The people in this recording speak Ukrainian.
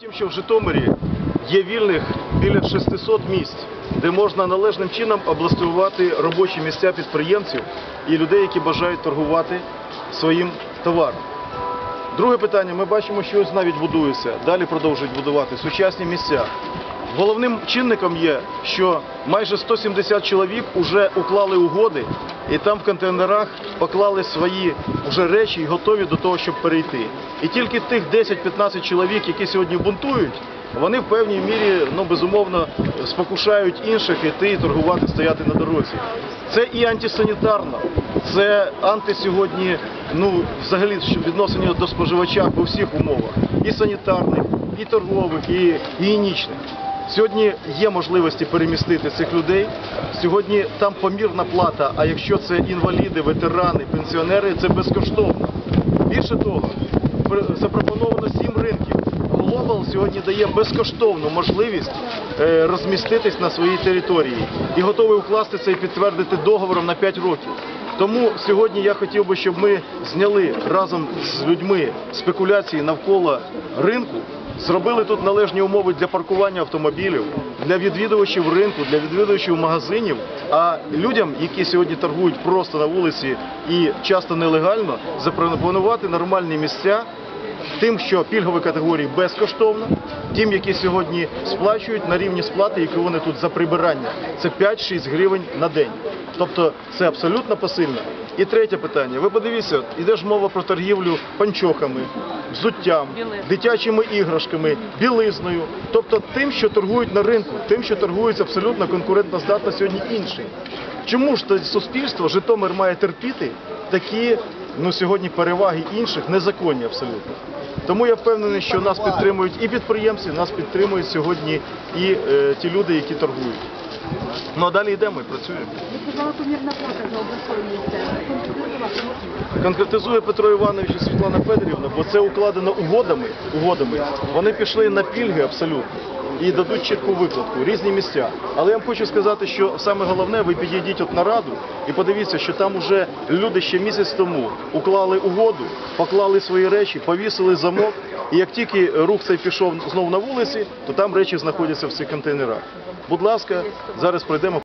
Тим, що в Житомирі є вільних біля 600 місць, де можна належним чином облаштувати робочі місця підприємців і людей, які бажають торгувати своїм товаром. Друге питання, ми бачимо, що ось навіть будується, далі продовжують будувати сучасні місця. Головним чинником є, що майже 170 чоловік вже уклали угоди і там в контейнерах поклали свої вже речі і готові до того, щоб перейти. І тільки тих 10-15 чоловік, які сьогодні бунтують, вони в певній мірі, ну безумовно, спокушають інших іти і торгувати, стояти на дорозі. Це і антисанітарно, це антисьогодні, ну взагалі що відношення до споживача по всіх умовах, і санітарних, і торгових, і гігієнічних. Сьогодні є можливості перемістити цих людей. Сьогодні там помірна плата. А якщо це інваліди, ветерани, пенсіонери, це безкоштовно. Більше того, запропоновано сім ринків. Глобал сьогодні дає безкоштовну можливість е, розміститись на своїй території і готовий укласти це і підтвердити договором на 5 років. Тому сьогодні я хотів би, щоб ми зняли разом з людьми спекуляції навколо ринку, зробили тут належні умови для паркування автомобілів, для відвідувачів ринку, для відвідувачів магазинів. А людям, які сьогодні торгують просто на вулиці і часто нелегально, запропонувати нормальні місця. Тим, що пільгові категорії безкоштовно, тим, які сьогодні сплачують на рівні сплати, які вони тут за прибирання, це 5-6 гривень на день. Тобто це абсолютно посильно. І третє питання. Ви подивіться, іде ж мова про торгівлю панчохами, взуттям, дитячими іграшками, білизною, тобто тим, що торгують на ринку, тим, що торгують абсолютно конкурентно сьогодні інші. Чому ж суспільство Житомир має терпіти такі ну сьогодні переваги інших незаконні абсолютно. Тому я впевнений, що нас підтримують і підприємці, нас підтримують сьогодні і е, ті люди, які торгують. Ну а далі йдемо і працюємо. Конкретизує Петро Іванович і Світлана Федорівна, бо це укладено угодами. угодами. Вони пішли на пільги абсолютно і дадуть чітку викладку, різні місця. Але я вам хочу сказати, що саме головне, ви підійдіть от на раду і подивіться, що там уже люди ще місяць тому уклали угоду, поклали свої речі, повісили замок. І як тільки рух цей пішов знову на вулиці, то там речі знаходяться в цих контейнерах. Будь ласка, зараз пройдемо.